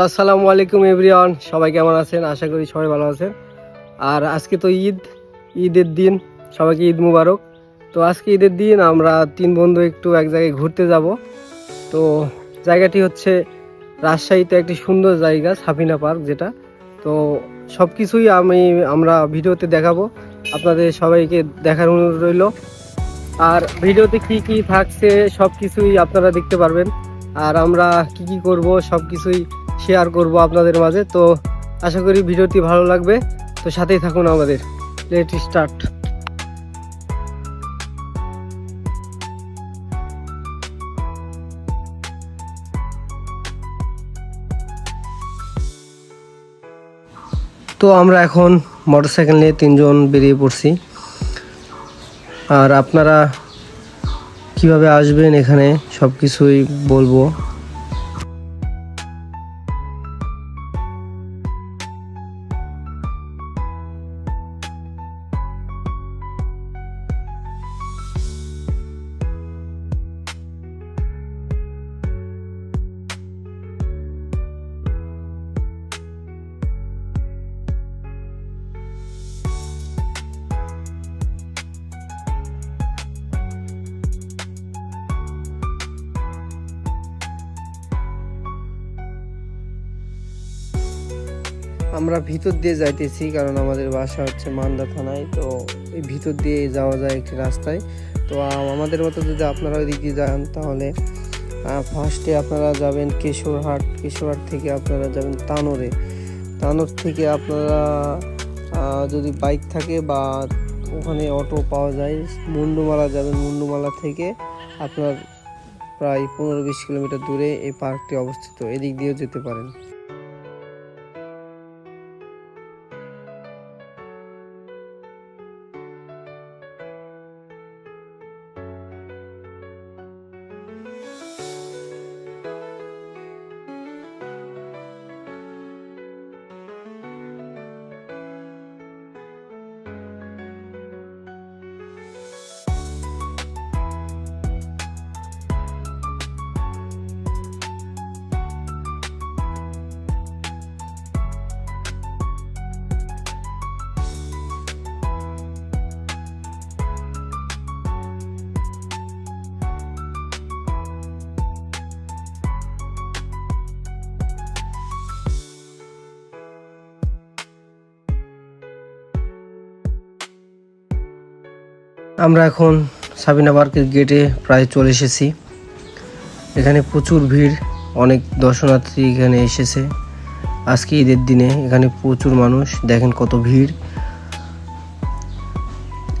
Hello, আসসালামু আলাইকুম everyone. সবাই কেমন আছেন? আশা করি সবাই ভালো আছেন। আর আজকে তো ঈদ, ঈদের দিন। সবাইকে ঈদ মুবারক। তো আজকে ঈদের দিন আমরা তিন বন্ধু একটু এক জায়গায় ঘুরতে যাব। তো জায়গাটি হচ্ছে রাজশাহীতে একটি সুন্দর জায়গা, সাফিনা পার্ক যেটা। তো সব কিছুই আমি, আমরা ভিডিওতে দেখাবো। আপনাদের সবাইকে দেখার অনুরোধ রইল। আর ভিডিওতে কি কি থাকছে সব কিছুই আপনারা দেখতে পারবেন। আর আমরা কি কি করব সব কিছুই শেয়ার করব আপনাদের মাঝে। তো আশা করি ভিডিওটি ভালো লাগবে। তো সাথেই থাকুন আমাদের। লেট স্টার্ট তো আমরা এখন মোটরসাইকেল নিয়ে তিনজন বেরিয়ে পড়ছি। আর আপনারা কীভাবে আসবেন এখানে সব কিছুই বলব। আমরা ভিতর দিয়ে যাইতেছি, কারণ আমাদের বাসা হচ্ছে মান্দা থানায়, তো এই ভিতর দিয়ে যাওয়া যায় একটি রাস্তায়। তো আমাদের মতো যদি আপনারা ওই দিক দিয়ে যান তাহলে ফার্স্টে আপনারা যাবেন কেশরহাট কেশরহাট থেকে আপনারা যাবেন তানোরে। তানোর থেকে আপনারা যদি বাইক থাকে বা ওখানে অটো পাওয়া যায়, মুন্ডুমালা যাবেন, মুন্ডুমালা থেকে আপনার প্রায় পনেরো বিশ কিলোমিটার দূরে এই পার্কটি অবস্থিত। এদিক দিয়েও যেতে পারেন। আমরা এখন সাবিনা পার্কের গেটে প্রায় চলে এসেছি। এখানে প্রচুর ভিড়, অনেক দর্শনার্থী এখানে এসেছে। আজকে ঈদের দিনে এখানে প্রচুর মানুষ, দেখেন কত ভিড়।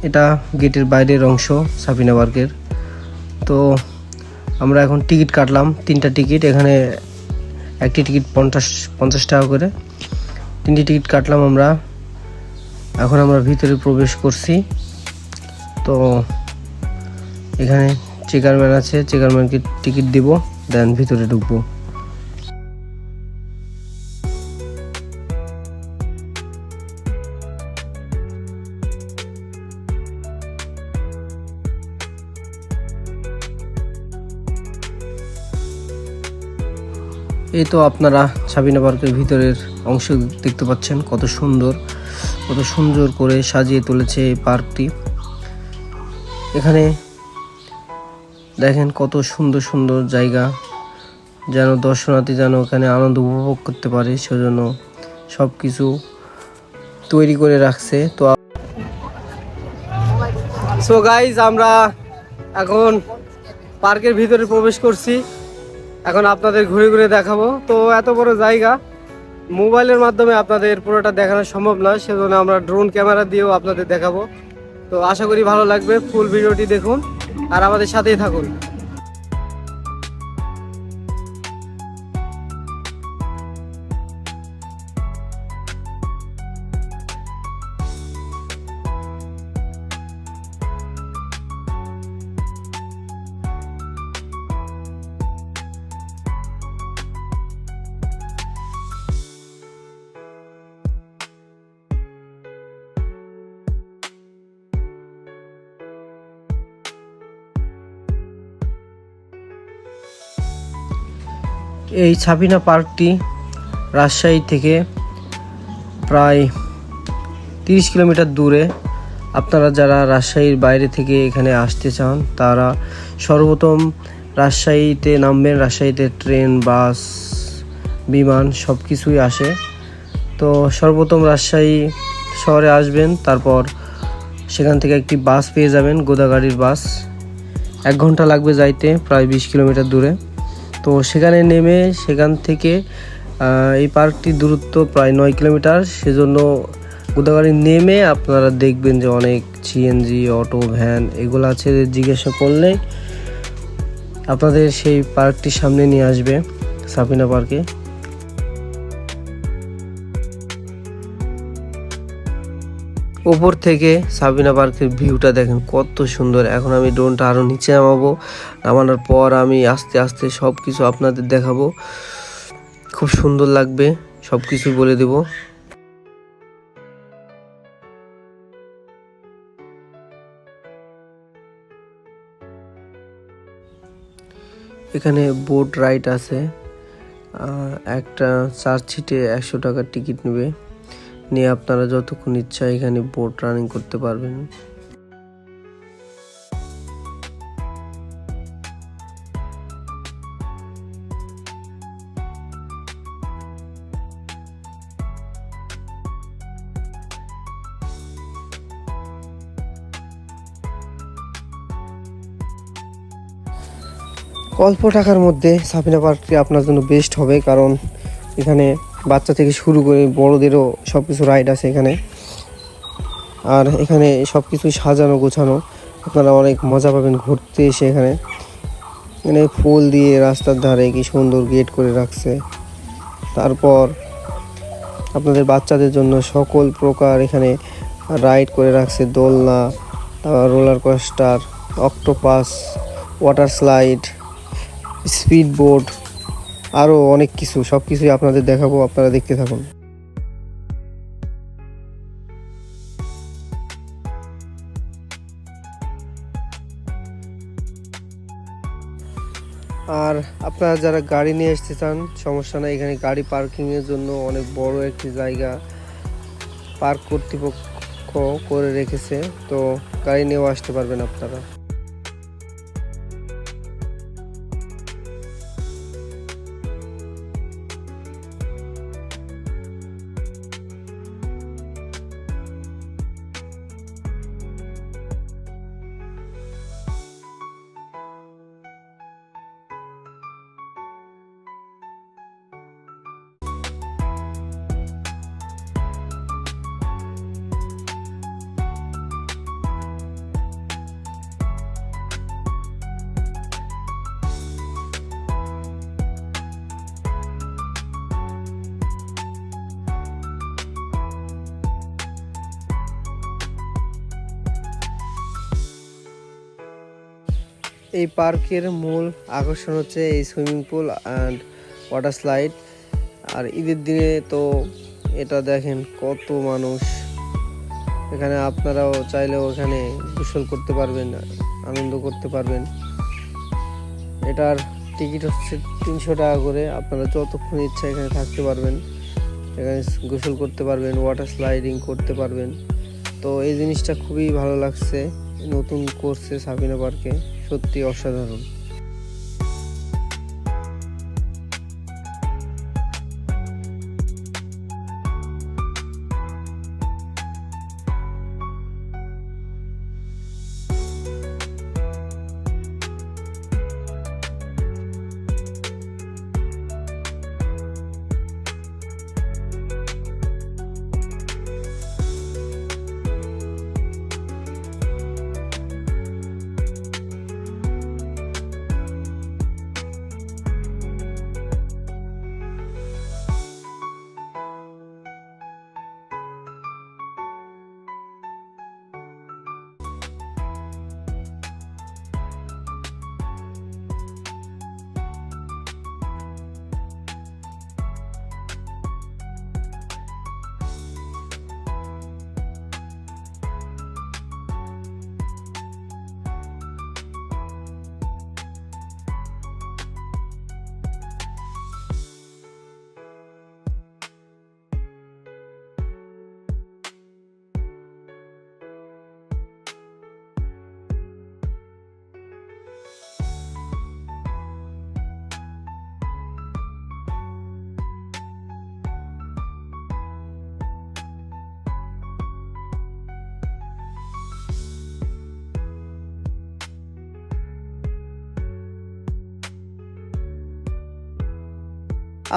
এটা গেটের বাইরের অংশ সাবিনা পার্কের। তো আমরা এখন টিকিট কাটলাম, তিনটা টিকিট, এখানে একটি টিকিট পঞ্চাশ পঞ্চাশ টাকা করে। তিনটি টিকিট কাটলাম আমরা। এখন আমরা ভিতরে প্রবেশ করছি। তো এখানে চেকারম্যান আছে চেকারম্যানকে টিকিট দিব দেন ভিতরে ঢুকবো। এই তো আপনারা সাবিনা পার্কের ভিতরের অংশ দেখতে পাচ্ছেন, কত সুন্দর কত সুন্দর করে সাজিয়ে তুলেছে এই পার্কটি। এখানে দেখেন কত সুন্দর সুন্দর জায়গা, যেন দর্শনার্থী যেন এখানে আনন্দ উপভোগ করতে পারে, সেজন্য সব কিছু তৈরি করে রাখছে। তো সো গাইজ আমরা এখন পার্কের ভিতরে প্রবেশ করছি। এখন আপনাদের ঘুরে ঘুরে দেখাবো। তো এত বড় জায়গা, মোবাইলের মাধ্যমে আপনাদের পুরোটা দেখানো সম্ভব না, সেজন্য আমরা ড্রোন ক্যামেরা দিয়েও আপনাদের দেখাবো। তো আশা করি ভালো লাগবে। ফুল ভিডিওটি দেখুন আর আমাদের সাথেই থাকুন। এই ছাবিনা পার্কটি রাজশাহী থেকে প্রায় তিরিশ কিলোমিটার দূরে। আপনারা যারা রাজশাহীর বাইরে থেকে এখানে আসতে চান, তারা সর্বপ্রথম রাজশাহীতে নামবেন, রাজশাহীতে ট্রেন, বাস, বিমান সব কিছুই আসে। তো সর্বপ্রথম রাজশাহী শহরে আসবেন, তারপর সেখান থেকে একটি বাস পেয়ে যাবেন, গোদাগাড়ির বাস। এক ঘণ্টা লাগবে যাইতে, প্রায় বিশ কিলোমিটার দূরে। তো সেখানে নেমে সেখান থেকে এই পার্কটির দূরত্ব প্রায় নয় কিলোমিটার। সেজন্য গোদাগাড়ি নেমে আপনারা দেখবেন যে অনেক সিএনজি অটো, ভ্যান এগুলো আছে জিজ্ঞাসা করলে আপনাদের সেই পার্কটির সামনে নিয়ে আসবে সাপিনা পার্কে। ওপর থেকে সাবিনা পার্কের ভিউটা দেখেন, কত সুন্দর। এখন আমি ড্রোনটা আরও নিচে নামাবো, নামানোর পর আমি আস্তে আস্তে সব কিছু আপনাদের দেখাবো। খুব সুন্দর লাগবে সব কিছু বলে দেবো। এখানে বোট রাইড আছে একটা চার সিটে একশো টাকার টিকিট নেবে। নিয়ে আপনারা যতক্ষণ ইচ্ছা এখানে বোট রানিং করতে পারবেন। অল্প টাকার মধ্যে সাবিনা পার্কটি আপনার জন্য বেস্ট হবে, কারণ এখানে বাচ্চা থেকে শুরু করে বড়দেরও সব কিছু রাইড আছে এখানে। আর এখানে সব কিছুই সাজানো, গোছানো। আপনারা অনেক মজা পাবেন ঘুরতে এসে এখানে। এখানে ফুল দিয়ে রাস্তার ধারে কি সুন্দর গেট করে রাখছে। তারপর আপনাদের বাচ্চাদের জন্য সকল প্রকার এখানে রাইড করে রাখছে, দোলনা, তারপর roller coaster octopus water slide speed boat আরও অনেক কিছু, সব কিছুই আপনাদের দেখাবো, আপনারা দেখতে থাকুন। আর আপনারা যারা গাড়ি নিয়ে আসতে চান, সমস্যা নাই, এখানে গাড়ি পার্কিংয়ের জন্য অনেক বড় একটি জায়গা পার্ক কর্তৃপক্ষ করে রেখেছে, তো গাড়ি নিয়েও আসতে পারবেন আপনারা। এই পার্কের মূল আকর্ষণ হচ্ছে এই swimming pool and water slide আর ঈদের দিনে তো এটা দেখেন কত মানুষ। এখানে আপনারাও চাইলেও এখানে গোসল করতে পারবেন, আনন্দ করতে পারবেন। এটার টিকিট হচ্ছে তিনশো টাকা করে, আপনারা যতক্ষণ ইচ্ছা এখানে থাকতে পারবেন। এখানে গোসল করতে পারবেন ওয়াটার স্লাইডিং করতে পারবেন। তো এই জিনিসটা খুবই ভালো লাগছে নতুন করছে সাবিনা পার্কে। সত্যি অসাধারণ।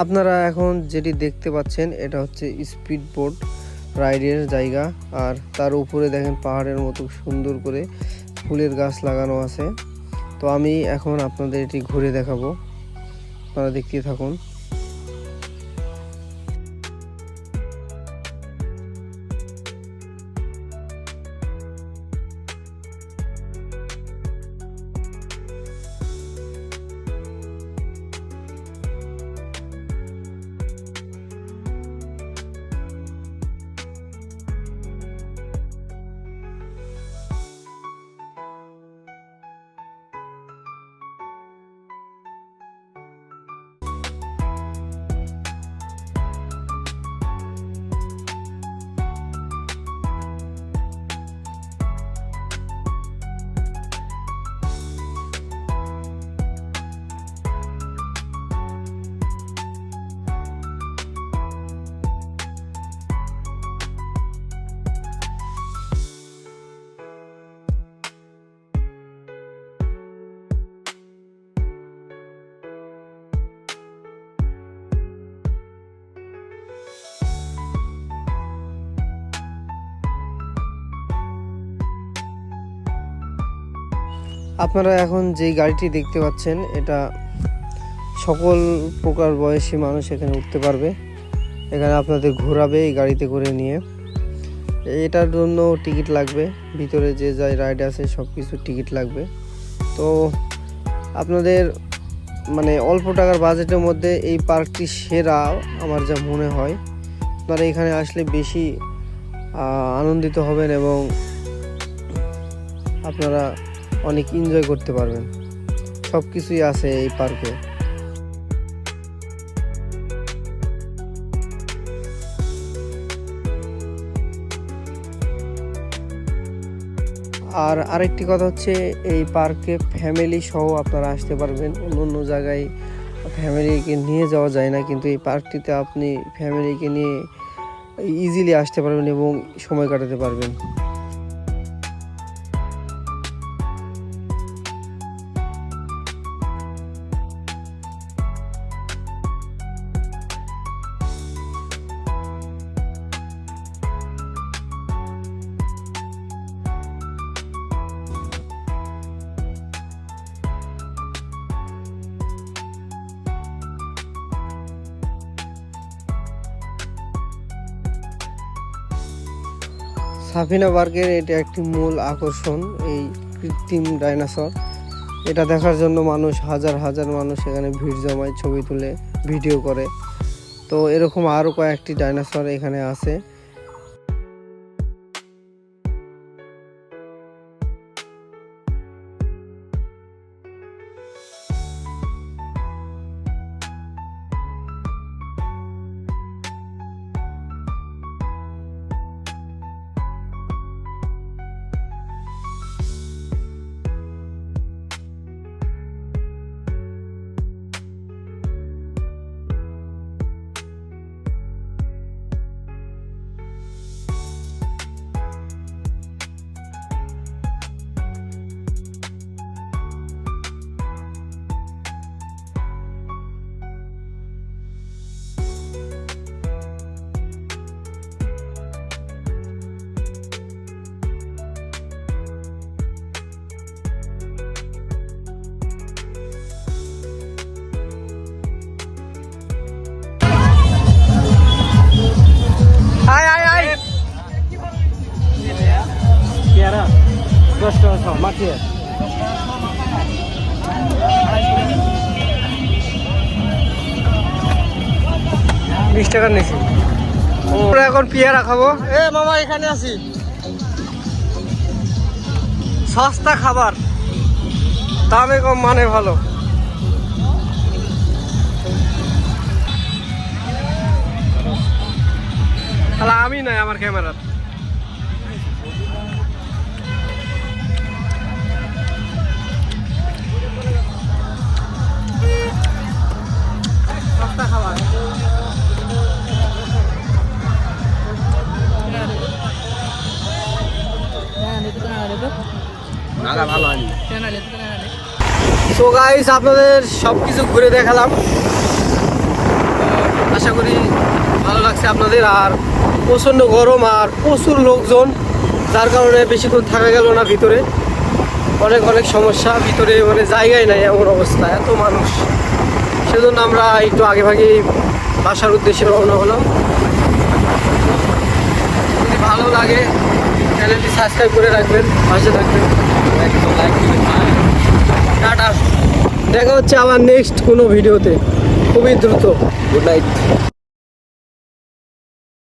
আপনারা এখন যেটি দেখতে পাচ্ছেন, এটা হচ্ছে স্পিড বোট রাইডের জায়গা। আর তার উপরে দেখেন পাহাড়ের মতো সুন্দর করে ফুলের গাছ লাগানো আছে। তো আমি এখন আপনাদের এটি ঘুরে দেখাবো। আপনারা দেখতে থাকুন। আপনারা এখন যে গাড়িটি দেখতে পাচ্ছেন, এটা সকল প্রকার বয়সী মানুষ এখানে উঠতে পারবে। এখানে আপনাদের ঘোরাবে এই গাড়িতে করে নিয়ে। এটার জন্য টিকিট লাগবে, ভিতরে যে যাই রাইড আছে সব কিছু টিকিট লাগবে। তো আপনাদের মানে অল্প টাকার বাজেটের মধ্যে এই পার্কটি সেরা আমার যা মনে হয়। আপনারা এখানে আসলে বেশি আনন্দিত হবেন এবং আপনারা অনেক এনজয় করতে পারবেন। সব কিছুই আছে এই পার্কে আর আরেকটি কথা হচ্ছে, এই পার্কে ফ্যামিলি সহ আপনারা আসতে পারবেন। অন্য অন্য জায়গায় ফ্যামিলিকে নিয়ে যাওয়া যায় না, কিন্তু এই পার্কটিতে আপনি ফ্যামিলিকে নিয়ে ইজিলি আসতে পারবেন এবং সময় কাটাতে পারবেন। সাফিনা পার্কের এটা একটি মূল আকর্ষণ, এই কৃত্রিম ডাইনোসর। এটা দেখার জন্য মানুষ হাজার হাজার মানুষ এখানে ভিড় জমায় ছবি তুলে, ভিডিও করে। তো এরকম আরও কয়েকটি ডাইনোসর এখানে আছে। দশ টাকা মাটিয়ে বিশ টাকার নিছি আমরা এখন পেয়ারা খাব। এ, মামা, এখানে আছি। সস্তা খাবার। দামে কম মানে ভালো। আমি নাই আমার ক্যামেরা সস্তা খাবার গাইস আপনাদের সব কিছু ঘুরে দেখালাম। আশা করি ভালো লাগছে আপনাদের। আর প্রচণ্ড গরম আর প্রচুর লোকজন যার কারণে বেশিক্ষণ থাকা গেল না ভিতরে। অনেক অনেক সমস্যা। ভিতরে মানে জায়গায় নাই এমন অবস্থা এত মানুষ। সেজন্য আমরা একটু আগে ভাগে বাসার উদ্দেশ্যে রওনা হলাম। যদি ভালো লাগে চ্যানেলটি সাবস্ক্রাইব করে রাখবেন, পাশে থাকবেন। টাটা। দেখা হচ্ছে আবার নেক্সট কোনো ভিডিওতে খুবই দ্রুত। Good night